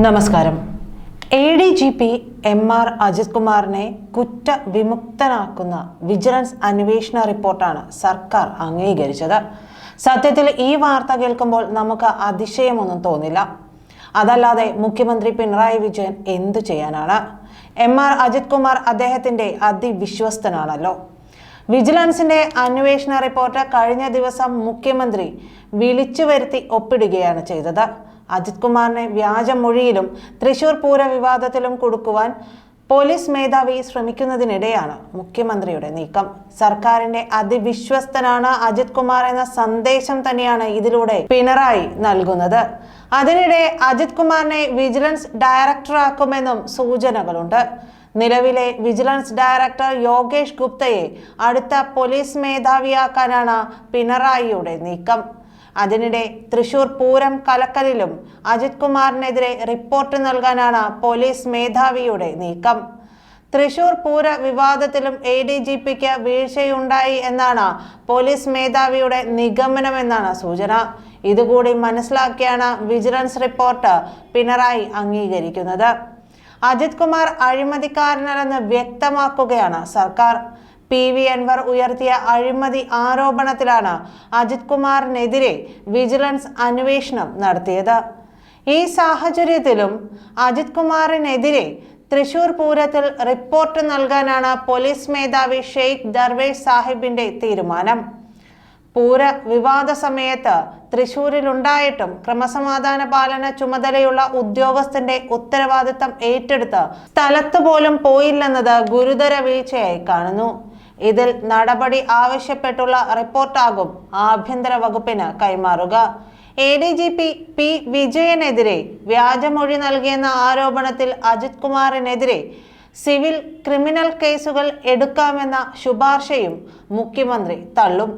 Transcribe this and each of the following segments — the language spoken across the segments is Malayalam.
നമസ്കാരം. A D G P M R Ajith കുമാറിനെ കുറ്റവിമുക്തനാക്കുന്ന വിജിലൻസ് അന്വേഷണ റിപ്പോർട്ടാണ് സർക്കാർ അംഗീകരിച്ചത്. സത്യത്തിൽ ഈ വാർത്ത കേൾക്കുമ്പോൾ നമുക്ക് അതിശയമൊന്നും തോന്നില്ല. അതല്ലാതെ മുഖ്യമന്ത്രി പിണറായി വിജയൻ എന്തു ചെയ്യാനാണ്? എം ആർ അജിത് കുമാർ അദ്ദേഹത്തിന്റെ അതിവിശ്വസ്തനാണല്ലോ. വിജിലൻസിന്റെ അന്വേഷണ റിപ്പോർട്ട് കഴിഞ്ഞ ദിവസം മുഖ്യമന്ത്രി വിളിച്ചു വരുത്തി ഒപ്പിടുകയാണ് ചെയ്തത്. അജിത് കുമാറിനെ വ്യാജമൊഴിയിലും തൃശൂർ പൂര വിവാദത്തിലും കൊടുക്കുവാൻ പോലീസ് മേധാവി ശ്രമിക്കുന്നതിനിടെയാണ് മുഖ്യമന്ത്രിയുടെ നീക്കം. സർക്കാരിന്റെ അതിവിശ്വസ്തനാണ് അജിത് കുമാർ എന്ന സന്ദേശം തന്നെയാണ് ഇതിലൂടെ പിണറായി നൽകുന്നത്. അതിനിടെ അജിത് കുമാറിനെ വിജിലൻസ് ഡയറക്ടറാക്കുമെന്നും സൂചനകളുണ്ട്. നിലവിലെ വിജിലൻസ് ഡയറക്ടർ യോഗേഷ് ഗുപ്തയെ അടുത്ത പോലീസ് മേധാവിയാക്കാനാണ് പിണറായിയുടെ നീക്കം. അതിനിടെ തൃശൂർ പൂരം കലക്കലിലും അജിത് കുമാറിനെതിരെ റിപ്പോർട്ട് നൽകാനാണ് പോലീസ് മേധാവിയുടെ നീക്കം. തൃശൂർ പൂര വിവാദത്തിലും എ ഡി ജി പിക്ക് വീഴ്ചയുണ്ടായി എന്നാണ് പോലീസ് മേധാവിയുടെ നിഗമനമെന്നാണ് സൂചന. ഇതുകൂടി മനസ്സിലാക്കിയാണ് വിജിലൻസ് റിപ്പോർട്ട് പിണറായി അംഗീകരിക്കുന്നത്. അജിത് കുമാർ അഴിമതിക്കാരനല്ലെന്ന് വ്യക്തമാക്കുകയാണ് സർക്കാർ. പി വി അൻവർ ഉയർത്തിയ അഴിമതി ആരോപണത്തിലാണ് അജിത് കുമാറിനെതിരെ വിജിലൻസ് അന്വേഷണം നടത്തിയത്. ഈ സാഹചര്യത്തിലും അജിത് കുമാറിനെതിരെ തൃശൂർ പൂരത്തിൽ റിപ്പോർട്ട് നൽകാനാണ് പോലീസ് മേധാവി ഷെയ്ഖ് ദർവേഷ് സാഹിബിന്റെ തീരുമാനം. പൂര വിവാദ സമയത്ത് തൃശൂരിലുണ്ടായിട്ടും ക്രമസമാധാന പാലന ചുമതലയുള്ള ഉദ്യോഗസ്ഥന്റെ ഉത്തരവാദിത്തം ഏറ്റെടുത്ത് സ്ഥലത്തു പോലും പോയില്ലെന്നത് ഗുരുതര വീഴ്ചയായി കാണുന്നു. ഇതിൽ നടപടി ആവശ്യപ്പെട്ടുള്ള റിപ്പോർട്ടാകും ആഭ്യന്തര വകുപ്പിന് കൈമാറുക. A D G P P വിജയനെതിരെ വ്യാജമൊഴി നൽകിയെന്ന ആരോപണത്തിൽ അജിത് കുമാറിനെതിരെ സിവിൽ ക്രിമിനൽ കേസുകൾ എടുക്കാമെന്ന ശുപാർശയും മുഖ്യമന്ത്രി തള്ളും.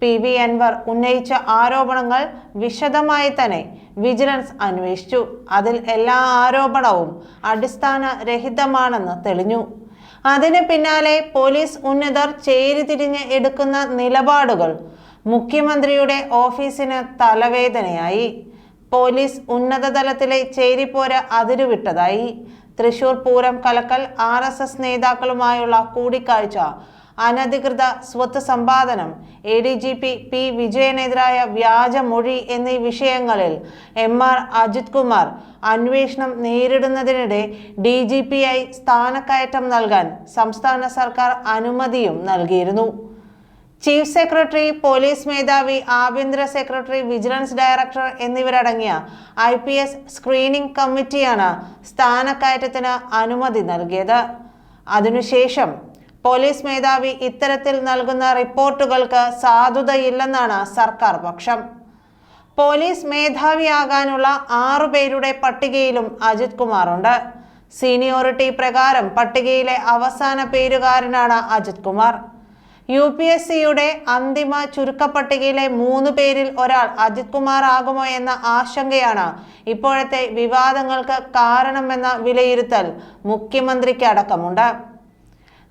പി വി അൻവർ ഉന്നയിച്ച ആരോപണങ്ങൾ വിശദമായി തന്നെ വിജിലൻസ് അന്വേഷിച്ചു. അതിൽ എല്ലാ ആരോപണവും അടിസ്ഥാനരഹിതമാണെന്ന് തെളിഞ്ഞു. അതിന് പിന്നാലെ പോലീസ് ഉന്നതർ ചേരിതിരിഞ്ഞ് എടുക്കുന്ന നിലപാടുകൾ മുഖ്യമന്ത്രിയുടെ ഓഫീസിന് തലവേദനയായി. പോലീസ് ഉന്നതതലത്തിലെ ചേരിപ്പോര അതിരുവിട്ടതായി. തൃശൂർ പൂരം കലക്കൽ ആർ എസ് എസ് നേതാക്കളുമായുള്ള കൂടിക്കാഴ്ച അനധികൃത സ്വത്ത് സമ്പാദനം A D G P P വിജയനെതിരായ വ്യാജമൊഴി എന്നീ വിഷയങ്ങളിൽ എം ആർ അജിത് കുമാർ അന്വേഷണം നേരിടുന്നതിനിടെ ഡി ജി പി ആയി സ്ഥാനക്കയറ്റം നൽകാൻ സംസ്ഥാന സർക്കാർ അനുമതിയും നൽകിയിരുന്നു. ചീഫ് സെക്രട്ടറി പോലീസ് മേധാവി ആഭ്യന്തര സെക്രട്ടറി വിജിലൻസ് ഡയറക്ടർ എന്നിവരടങ്ങിയ ഐ പി എസ് സ്ക്രീനിംഗ് കമ്മിറ്റിയാണ് സ്ഥാനക്കയറ്റത്തിന് അനുമതി നൽകിയത്. അതിനുശേഷം പോലീസ് മേധാവി ഇത്തരത്തിൽ നൽകുന്ന റിപ്പോർട്ടുകൾക്ക് സാധുതയില്ലെന്നാണ് സർക്കാർ പക്ഷം. പോലീസ് മേധാവിയാകാനുള്ള ആറു പേരുടെ പട്ടികയിലും അജിത് കുമാറുണ്ട്. സീനിയോറിറ്റി പ്രകാരം പട്ടികയിലെ അവസാന പേരുകാരനാണ് Ajith Kumar. U P S സിയുടെ അന്തിമ ചുരുക്കപ്പട്ടികയിലെ മൂന്ന് പേരിൽ ഒരാൾ അജിത് കുമാർ ആകുമോ എന്ന ആശങ്കയാണ് ഇപ്പോഴത്തെ വിവാദങ്ങൾക്ക് കാരണമെന്ന വിലയിരുത്തൽ മുഖ്യമന്ത്രിക്ക് അടക്കമുണ്ട്.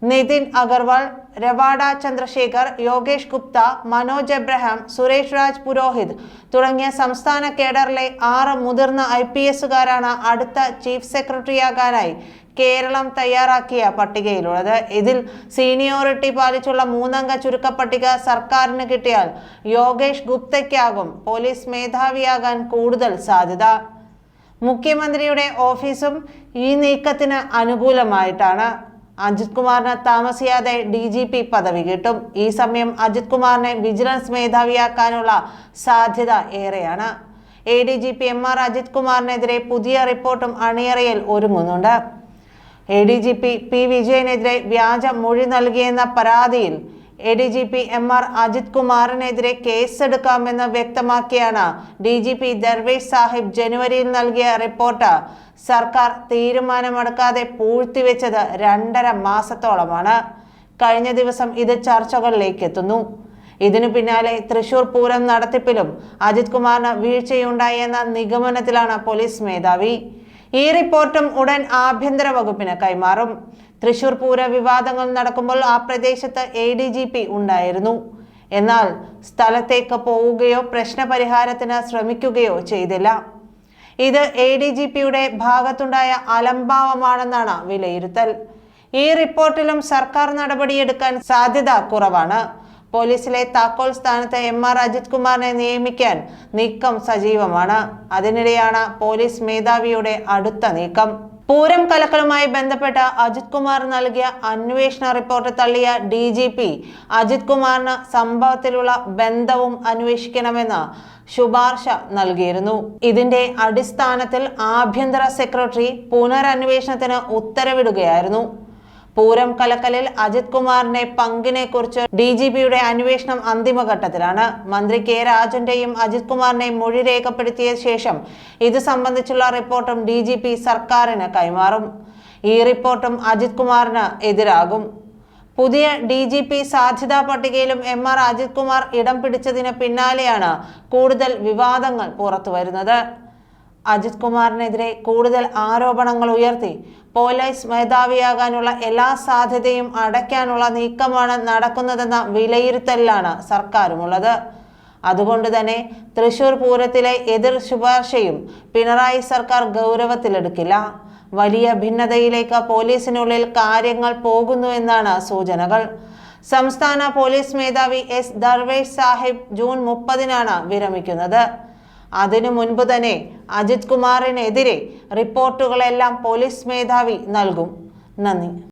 നിതിൻ അഗർവാൾ രവാഡ ചന്ദ്രശേഖർ യോഗേഷ് ഗുപ്ത മനോജ് എബ്രഹാം സുരേഷ് രാജ് പുരോഹിത് തുടങ്ങിയ സംസ്ഥാന കേഡറിലെ ആറ് മുതിർന്ന ഐ പി എസുകാരാണ് അടുത്ത ചീഫ് സെക്രട്ടറിയാകാനായി കേരളം തയ്യാറാക്കിയ പട്ടികയിലുള്ളത്. ഇതിൽ സീനിയോറിറ്റി പാലിച്ചുള്ള മൂന്നംഗ ചുരുക്കപ്പട്ടിക സർക്കാരിന് കിട്ടിയാൽ യോഗേഷ് ഗുപ്തയ്ക്കാകും പോലീസ് മേധാവിയാകാൻ കൂടുതൽ സാധ്യത. മുഖ്യമന്ത്രിയുടെ ഓഫീസും ഈ നീക്കത്തിന് അനുകൂലമായിട്ടാണ്. അജിത് കുമാറിന് താമസിയാതെ ഡി ജി പി പദവി കിട്ടും. ഈ സമയം അജിത് കുമാറിനെ വിജിലൻസ് മേധാവിയാക്കാനുള്ള സാധ്യത ഏറെയാണ്. A D G P M R Ajith കുമാറിനെതിരെ പുതിയ റിപ്പോർട്ടും അണിയറയിൽ ഒരുങ്ങുന്നുണ്ട്. A D G P P വിജയനെതിരെ വ്യാജ മൊഴി നൽകിയെന്ന പരാതിയിൽ A D G P M R Ajith കുമാറിനെതിരെ കേസെടുക്കാമെന്ന് വ്യക്തമാക്കിയാണ് D G P Darvesh Saheb ജനുവരിയിൽ നൽകിയ റിപ്പോർട്ട്. സർക്കാർ തീരുമാനമെടുക്കാതെ പൂഴ്ത്തിവെച്ചത് രണ്ടര മാസത്തോളമാണ്. കഴിഞ്ഞ ദിവസം ഇത് ചർച്ചകളിലേക്ക് എത്തുന്നു. ഇതിനു പിന്നാലെ തൃശൂർ പൂരം നടത്തിപ്പിലും അജിത് കുമാറിന് വീഴ്ചയുണ്ടായെന്ന നിഗമനത്തിലാണ് പോലീസ് മേധാവി. ഈ റിപ്പോർട്ടും ഉടൻ ആഭ്യന്തര വകുപ്പിന് കൈമാറും. തൃശൂർ പൂര വിവാദങ്ങൾ നടക്കുമ്പോൾ ആ പ്രദേശത്ത് എ ഡി ജി പി ഉണ്ടായിരുന്നു. എന്നാൽ സ്ഥലത്തേക്ക് പോവുകയോ പ്രശ്നപരിഹാരത്തിന് ശ്രമിക്കുകയോ ചെയ്തില്ല. ഇത് എ ഡി ജി പിയുടെ ഭാഗത്തുണ്ടായ അലംഭാവമാണെന്നാണ് വിലയിരുത്തൽ. ഈ റിപ്പോർട്ടിലും സർക്കാർ നടപടിയെടുക്കാൻ സാധ്യത കുറവാണ്. പോലീസിലെ താക്കോൽ സ്ഥാനത്ത് എം ആർ അജിത് കുമാറിനെ നിയമിക്കാൻ നീക്കം സജീവമാണ്. അതിനിടെയാണ് പോലീസ് മേധാവിയുടെ അടുത്ത നീക്കം. പൂരം കലക്കലുമായി ബന്ധപ്പെട്ട അജിത് കുമാർ നൽകിയ അന്വേഷണ റിപ്പോർട്ട് തള്ളിയ ഡി ജി പി അജിത് കുമാറിന് സംഭവത്തിലുള്ള ബന്ധവും അന്വേഷിക്കണമെന്ന് ശുപാർശ നൽകിയിരുന്നു. ഇതിന്റെ അടിസ്ഥാനത്തിൽ ആഭ്യന്തര സെക്രട്ടറി പുനരന്വേഷണത്തിന് ഉത്തരവിടുകയായിരുന്നു. പൂരം കലക്കലിൽ അജിത് കുമാറിന്റെ പങ്കിനെ കുറിച്ച് ഡി ജി പിയുടെ അന്വേഷണം അന്തിമഘട്ടത്തിലാണ്. മന്ത്രി കെ രാജന്റെയും അജിത് കുമാറിനെയും മൊഴി രേഖപ്പെടുത്തിയ ശേഷം ഇത് സംബന്ധിച്ചുള്ള റിപ്പോർട്ടും ഡി ജി പി സർക്കാരിന് കൈമാറും. ഈ റിപ്പോർട്ടും അജിത് കുമാറിന് എതിരാകും. പുതിയ ഡി ജി പി സാധ്യതാ പട്ടികയിലും എം ആർ അജിത് കുമാർ ഇടം പിടിച്ചതിന് പിന്നാലെയാണ് കൂടുതൽ വിവാദങ്ങൾ പുറത്തുവരുന്നത്. അജിത് കുമാറിനെതിരെ കൂടുതൽ ആരോപണങ്ങൾ ഉയർത്തി പോലീസ് മേധാവിയാകാനുള്ള എല്ലാ സാധ്യതയും അടയ്ക്കാനുള്ള നീക്കമാണ് നടക്കുന്നതെന്ന വിലയിരുത്തലിലാണ് സർക്കാരുമുള്ളത്. അതുകൊണ്ട് തന്നെ തൃശൂർ പൂരത്തിലെ എതിർ ശുപാർശയും പിണറായി സർക്കാർ ഗൗരവത്തിലെടുക്കില്ല. വലിയ ഭിന്നതയിലേക്ക് പോലീസിനുള്ളിൽ കാര്യങ്ങൾ പോകുന്നു എന്നാണ് സൂചനകൾ. സംസ്ഥാന പോലീസ് മേധാവി എസ്. ദർവേഷ് സാഹിബ് ജൂൺ മുപ്പതിനാണ് വിരമിക്കുന്നത്. അതിനു മുൻപ് തന്നെ അജിത് കുമാറിനെതിരെ റിപ്പോർട്ടുകളെല്ലാം പോലീസ് മേധാവി നൽകും. നന്ദി.